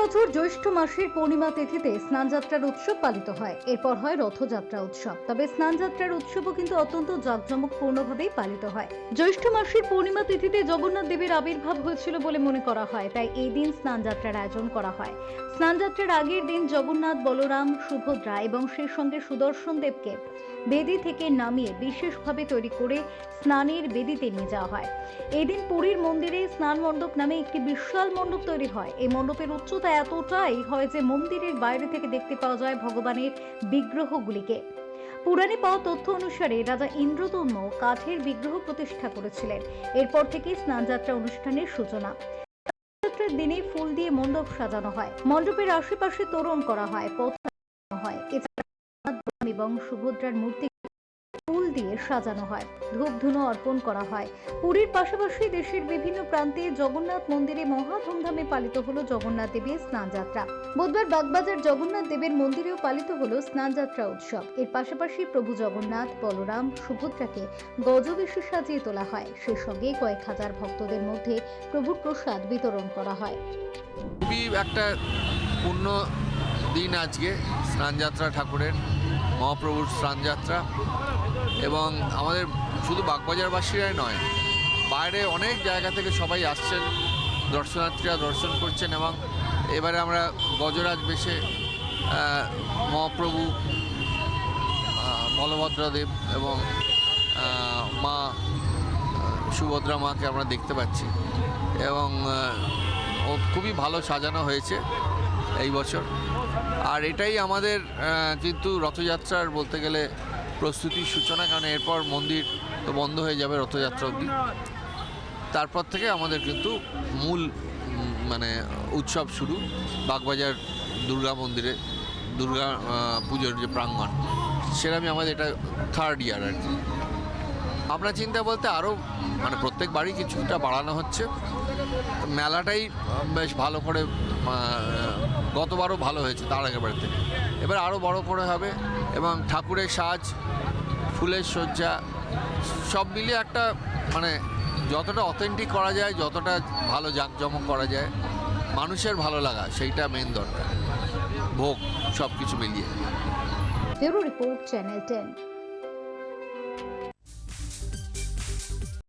বছর জ্যৈষ্ঠ মাসের পূর্ণিমা তিথিতে স্নানযাত্রার উৎসব পালিত হয়। এরপর হয় রথযাত্রা উৎসব। তবে স্নানযাত্রার উৎসবও কিন্তু অত্যন্ত জাঁকজমকপূর্ণভাবেই পালিত হয়। জ্যৈষ্ঠ মাসের পূর্ণিমা তিথিতে জগন্নাথ দেবের আবির্ভাব হয়েছিল বলে মনে করা হয়, তাই এই দিন স্নানযাত্রার আয়োজন করা হয়। স্নানযাত্রার আগের দিন জগন্নাথ, বলরাম, সুভদ্রা এবং সেই সঙ্গে সুদর্শন দেবকে বেদি থেকে নামিয়ে বিশেষভাবে তৈরি করে স্নানের বেদিতে নিয়ে যাওয়া হয়। এদিন পুরীর মন্দিরে স্নান মণ্ডপ নামে একটি বিশাল মণ্ডপ তৈরি হয়। এই মণ্ডপের উচ্চতা এতটাই হয় যে মন্দিরের বাইরে থেকে দেখতে পাওয়া যায় ভগবানের বিগ্রহগুলিকে। পুরাণে পাওয়া তথ্য অনুসারে রাজা ইন্দ্রদম্য কাঠের বিগ্রহ প্রতিষ্ঠা করেছিলেন। এরপর থেকে স্নানযাত্রা অনুষ্ঠানের সূচনা। দিনে ফুল দিয়ে মণ্ডপ সাজানো হয়। মণ্ডপের আশেপাশে তোরণ করা হয়, পথ হয়। এছাড়া এবং সুভদ্রার মূর্তি ফুল দিয়ে সাজানো হয়। ধূপ ধুনো অর্পণ করা হয়। পুরীর পাশাপাশি দেশের বিভিন্ন প্রান্তে জগন্নাথ মন্দিরে মহা ধুমধামে পালিত হলো জগন্নাথ দেবের স্নানযাত্রা বুধবার বাগবাজার জগন্নাথ দেবের মন্দিরেও পালিত হলো স্নানযাত্রা উৎসব। এর পাশাপাশি প্রভু জগন্নাথ, বলরাম, সুভদ্রাকে গজবেশে সাজিয়ে তোলা হয়। সে সঙ্গে কয়েক হাজার ভক্তদের মধ্যে প্রভুর প্রসাদ বিতরণ করা হয়। খুবই একটা পূর্ণ দিন আজকে স্নানযাত্রা ঠাকুরের। মহাপ্রভুর স্নানযাত্রা এবং আমাদের শুধু বাগবাজারবাসীরাই নয়, বাইরে অনেক জায়গা থেকে সবাই আসছেন, দর্শনার্থীরা দর্শন করছেন এবং এবারে আমরা গজরাজ বেশে মহাপ্রভু বলভদ্রদেব এবং মা সুভদ্রা মাকে আমরা দেখতে পাচ্ছি এবং খুবই ভালো সাজানো হয়েছে। এই বছর। আর এটাই আমাদের কিন্তু রথযাত্রার বলতে গেলে প্রস্তুতির সূচনা, কারণ এরপর মন্দির তো বন্ধ হয়ে যাবে রথযাত্রা অবধি। তারপর থেকে আমাদের কিন্তু মূল মানে উৎসব শুরু, বাগবাজার দুর্গা মন্দিরে, দুর্গা পুজোর যে প্রাঙ্গণ সেরকমই আমাদের এটা থার্ড ইয়ার আর কি। আমরা চিন্তা বলতে আরও মানে প্রত্যেক বাড়ি কিছুটা বাড়ানো হচ্ছে। মেলাটাই বেশ ভালো করে গতবারও ভালো হয়েছে তার আগের বাড়িতে। এবার আরও বড় করে হবে এবং ঠাকুরের সাজ, ফুলের সজ্জা, সব মিলিয়ে একটা মানে যতটা অথেন্টিক করা যায়, যতটা ভালো জাঁকজমক করা যায়, মানুষের ভালো লাগা, সেইটা মেন দরকার। ভোগ সব কিছু মিলিয়ে রিপোর্ট চ্যানেল টেন।